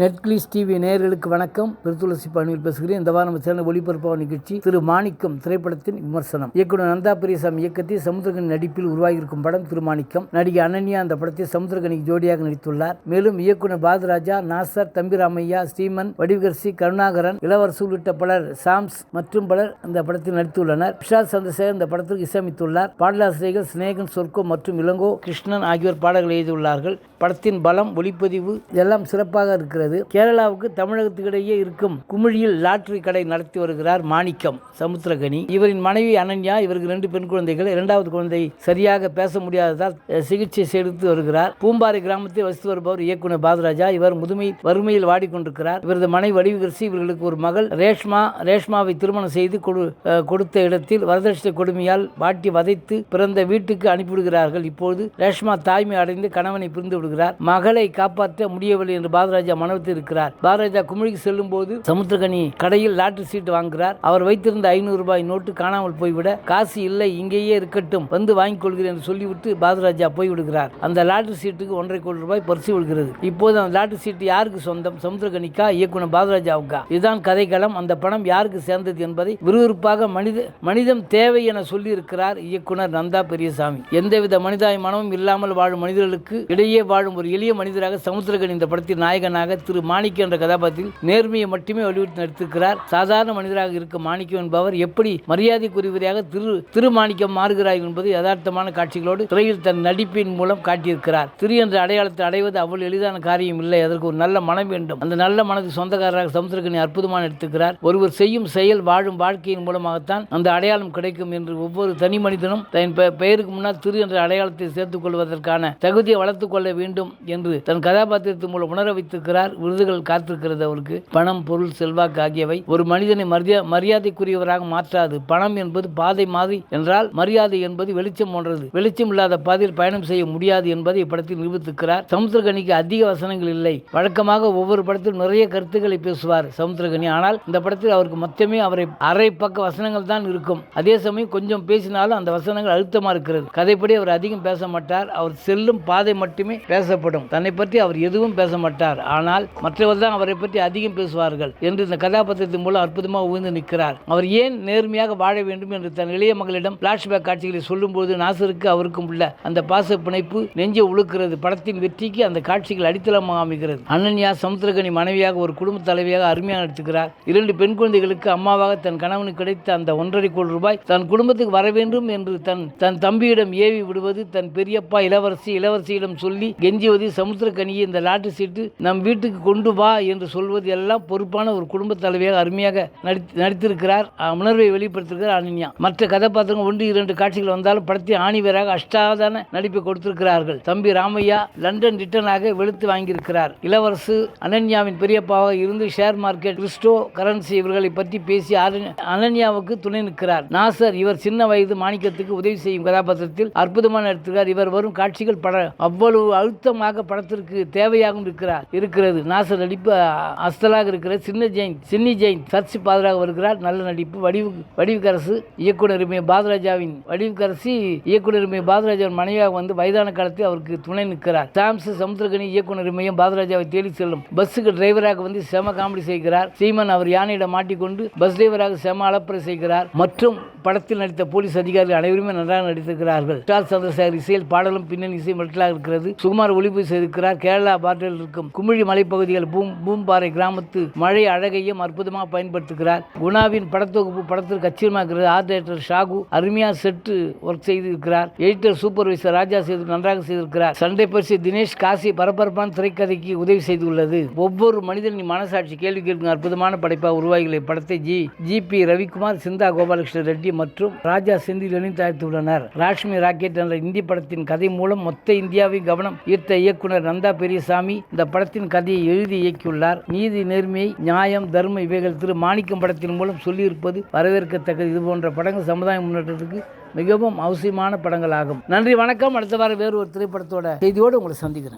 நெட்கிளிஸ் TV நேயர்களுக்கு வணக்கம். பெருத்துளசி பாணியில் பேசுகிறேன். இந்த வாரம் சேர்ந்த ஒளிபரப்பாக நிகழ்ச்சி திரு. மாணிக்கம் திரைப்படத்தின் விமர்சனம். இயக்குனர் நந்தா பிரியசாமி இயக்கத்தில் சமுத்திரகன் நடிப்பில் உருவாகியிருக்கும் படம் திருமாணிக்கம் நடிகை அனன்யா அந்த படத்தில் சமுத்திரகனிக்கு ஜோடியாக நடித்துள்ளார். மேலும் இயக்குனர் பாதராஜா நாசர் தம்பிராமையா ஸ்ரீமன் வடிவகர்சி கருணாகரன் இளவரசு உள்ளிட்ட பலர் சாம்ஸ் மற்றும் பலர் அந்த படத்தில் நடித்துள்ளனர். விஷால் சந்திரசேகர் இந்த படத்திற்கு இசையமைத்துள்ளார். பாடலாசிரியர்கள் சிநேகன் சொர்க்கோ மற்றும் இளங்கோ கிருஷ்ணன் ஆகியோர் பாடல்கள் எழுதியுள்ளார்கள். படத்தின் பலம் ஒளிப்பதிவு இதெல்லாம் சிறப்பாக இருக்கிறது. கேரளாவுக்கு தமிழகத்துக்கிடையே இருக்கும் குமிழியில் லாட்டரி கடை நடத்தி வருகிறார் மாணிக்கம் சமுத்திரகனி. இவரின் மனைவி அனன்யா இவருக்கு ரெண்டு பெண் குழந்தைகள் இரண்டாவது குழந்தை சரியாக பேச முடியாததால் சிகிச்சை எடுத்து வருகிறார். பூம்பாறை கிராமத்தில் வசித்து வருபவர் இயக்குனர் பாதராஜா. இவர் முதுமை வறுமையில் வாடிக்கொண்டிருக்கிறார். இவரது மனைவி வடிவகரிசி இவர்களுக்கு ஒரு மகள் ரேஷ்மா. ரேஷ்மாவை திருமணம் செய்து கொடு கொடுத்த இடத்தில் வரதட்சணை கொடுமையால் வாட்டி வதைத்து பிறந்த வீட்டுக்கு அனுப்பிவிடுகிறார்கள். இப்போது ரேஷ்மா தாய்மை அடைந்து கணவனை பிரிந்து விடுகிறார். மகளை காப்பாற்ற முடியவில்லை என்று பாதராஜா மனத்தில் இருக்கிறார். பாதராஜா குமிழிக்கு செல்லும் போது சமுத்திரகனி கடையில் லாட்டரி சீட்டு வாங்குகிறார். அவர் வைத்திருந்த ஐநூறு ரூபாய் நோட்டு காணாமல் போய்விட காசு இல்லை இங்கேயே இருக்கட்டும் வந்து வாங்கிக் கொள்கிறேன் என்று சொல்லிவிட்டு பாரதிராஜா போய்விடுகிறார். அந்த லாட்டரி சீட்டுக்கு ஒன்றரை கோடி ரூபாய் பரிசு விடுகிறது இப்போது அந்த லாட்டரி சீட்டு யாருக்கு சொந்தம்? சமுத்திரகனிக்கா இயக்குனர் பாரதிராஜாவுக்கா? இதுதான் கதைக்களம். அந்த பணம் யாருக்கு சேர்ந்தது என்பதை விறுவிறுப்பாக மனித மனிதம் தேவை என சொல்லியிருக்கிறார் இயக்குனர் நந்தா பெரியசாமி. எந்தவித மனிதாபிமானமும் இல்லாமல் வாழும் மனிதர்களுக்கு இடையே வாழும் ஒரு எளிய மனிதராக சமுத்திரகன் இந்த படத்தில் நாயகனாக திரு மாணிக்கம் என்ற கதாபாத்திரத்தில் நேர்மையை மட்டுமே வலியுறுத்தி நடித்திருக்கிறார். சாதாரண மனிதராக இருக்கும் மாணிக்கம் என்பவர் எப்படி மரியாதைக்குரியவராக திரு திருமாணிக்கம் மாறுகிறார் என்பது யதார்த்தமான காட்சிகளோடு திரையில் தன் நடிப்பின் மூலம் காட்டியிருக்கிறார். திரு என்ற அடையாளத்தை அடைவது அவ்வளவு எளிதான காரியம் இல்லை. அதற்கு ஒரு நல்ல மனம் வேண்டும். அந்த நல்ல மனது சொந்தக்காரராக சமுத்திரகனி அற்புதமான எடுத்துக்கிறார் ஒருவர் செய்யும் செயல் வாழும் வாழ்க்கையின் மூலமாகத்தான் அந்த அடையாளம் கிடைக்கும் என்று ஒவ்வொரு தனி மனிதனும் தன் பெயருக்கு முன்னால் திரு என்ற அடையாளத்தை சேர்த்துக் கொள்வதற்கான தகுதியை வளர்த்துக் கொள்ள வேண்டும் என்று தன் கதாபாத்திரத்தின் மூலம் உணர வைத்திருக்கிறார். விருதுகள் காத்திருக்கிறது அவருக்கு. பணம் பொருள் செல்வாக்கு ஆகியவை ஒரு மனிதனை மரியா மரியாதைக்குரியவராக மாற்றாது. பணம் என்பது பாதை மாதிரி என்றால் மரியாதை என்பது வெளிச்சம் போன்றது. வெளிச்சம் இல்லாத பாதையில் பயணம் செய்ய முடியாது என்பதை இப்படத்தில் நிரூபித்திருக்கிறார். சமுத்திரகனிக்கு அதிக வசனங்கள் இல்லை. வழக்கமாக ஒவ்வொரு படத்திலும் நிறைய கருத்துக்களை பேசுவார் சமுத்திரகனி. ஆனால் இந்த படத்தில் அவருக்கு மொத்தமே அவரை அரை பக்க வசனங்கள் தான் இருக்கும். அதே சமயம் கொஞ்சம் பேசினாலும் அந்த வசனங்கள் அழுத்தமா இருக்கிறது. கதைப்படி அவர் அதிகம் பேச மாட்டார். அவர் செல்லும் பாதை மட்டுமே பேசப்படும். தன்னை பற்றி அவர் எதுவும் பேச மாட்டார். ஆனால் மற்றவர் தான் அவரை பற்றி அதிகம் பேசுவார்கள் என்று இந்த கதாபாத்திரத்தின் மூலம் அற்புதமாக உயர்ந்து நிற்கிறார். அவர் ஏன் நேர்மையாக வாழ வேண்டும் என்று தன் இளைய மகளிடம் பிளாஷ்பேக் காட்சிகளை சொல்லும்போது நாசருக்கு அவருக்கும் உள்ள அந்த பாச பிணைப்பு நெஞ்சை உழுக்கிறது படத்தின் வெற்றிக்கு அந்த காட்சிகள் அடித்தளமாக அமைகிறது. அனன்யா சமுத்திரகனி மனைவியாக ஒரு குடும்ப தலைவியாக அருமையாக நடித்துக்கிறார் இரண்டு பெண் குழந்தைகளுக்கு அம்மாவாக தன் கணவனுக்கு கிடைத்த அந்த ஒன்றரை கோடி ரூபாய் தன் குடும்பத்துக்கு வர வேண்டும் என்று தன் தன் தம்பியிடம் ஏவி விடுவது தன் பெரியப்பா இளவரசி இளவரசியிடம் சொல்லி கெஞ்சுவது சமுத்திரக்கனியை இந்த லாட்டரி சீட்டு நம் வீட்டுக்கு கொண்டு வா என்று சொல்வது எல்லாம் பொறுப்பான ஒரு குடும்ப தலைவியாக அருமையாக நடித்து நடித்திருக்கிறார். உணர்வை வெளிப்படுத்திருக்கிறார் அனன்யா. மற்ற கதாபாத்திரங்கள் ஒன்று இரண்டு காட்சிகள் வந்தாலும் படத்தை ஆணிவராக அஷ்டாதான நடிப்பை கொடுத்திருக்கிறார்கள். தம்பி ராமையா லண்டன் ரிட்டனாக வெளுத்து வாங்கியிருக்கிறார். இளவரசு அனன்யாவின் பெரியப்பாவாக இருந்து ஷேர் மார்க்கெட் கிறிஸ்டோ கரன்சி இவர்களை பற்றி பேசி அனன்யாவுக்கு துணை நிற்கிறார். நாசர் இவர் சின்ன வயது மாணிக்கத்துக்கு உதவி செய்யும் கதாபாத்திரத்தில் அற்புதமான எடுத்திருக்கிறார் இவர் வரும் காட்சிகள் பட அவ்வளவு அழுத்தமாக படத்திற்கு தேவையாகவும் இருக்கிறார் இருக்கிறது. நாசர் நடிப்பு அஸ்தலாக இருக்கிற சின்ன ஜெயின் சின்னி ஜெயின் சர்ச் பாதராக வருகிறார். நல்ல நடிப்பு. வடிவு வடிவுக்கரசு இயக்குனர் மே பாதராஜாவின் வடிவுக்கரசி இயக்குனர் மே பாதராஜாவின் மனைவியாக வந்து வயதான காலத்தில் அவருக்கு துணை நிற்கிறார். சாம்ஸ் சமுத்திரகனி இயக்குனர் மையம் பாதராஜாவை தேடி செல்லும் பஸ்ஸுக்கு டிரைவராக வந்து செம காமெடி செய்கிறார். சீமன் அவர் யானையிடம் மாட்டிக்கொண்டு பஸ் டிரைவராக செம அலப்பறை செய்கிறார். மற்றும் படத்தில் நடித்த போலீஸ் அதிகாரிகள் அனைவருமே நன்றாக நடித்திருக்கிறார்கள். ஸ்டார் சந்திரசேகர் இசையில் பாடலும் பின்னணி இசை மெட்டலாக இருக்கிறது. சுகுமார் ஒளிப்பு செய்திருக்கிறார். கேரளா பாட்டில் இருக்கும் குமிழி மலைப்பகுதிகள் பூம் பூம்பாறை கிராமத்து மழை அழகையும் அற்புதமாக பயன்படுத்துகிறார். குணாவின் படத்தொகுப்பு படத்திற்கு அச்சியமாக இருக்கிறது. ஆர்ட் டைரக்டர் ஷாகு அருமையாக செட்டு ஒர்க் செய்திருக்கிறார். எடிட்டர் சூப்பர்வைசர் ராஜா செய்து நன்றாக செய்திருக்கிறார். சண்டை பரிசு தினேஷ் காசி பரபரப்பான திரைக்கதைக்கு உதவி செய்துள்ளது. ஒவ்வொரு மனிதனின் மனசாட்சி கேள்வி கேட்கும் அற்புதமான படைப்பாக உருவாகியுள்ள படத்தை ஜி ஜி பி ரவிக்குமார் சிந்தா கோபாலகிருஷ்ண ரெட்டி மற்றும் ராஜா செந்திலனும் தயாரித்துள்ளனர் ராஷ்மி ராக்கெட் என்ற இந்தி படத்தின் கதை மூலம் மொத்த இந்தியாவை கவனம் ஈர்த்த இயக்குனர் நந்தா பெரியசாமி இந்த படத்தின் கதையை எழுதி இயக்கியுள்ளார். நீதி நேர்மை நியாயம் தர்ம இவைகள் திரு மாணிக்கம் படத்தின் மூலம் சொல்லியிருப்பது வரவேற்கத்தக்கது. இது போன்ற படங்கள் சமுதாய முன்னேற்றத்துக்கு மிகவும் அவசியமான படங்களாகும். நன்றி வணக்கம். அடுத்த வாரம் வேறு ஒரு திரைப்படத்தோட செய்தியோடு உங்களை சந்திக்கிறேன்.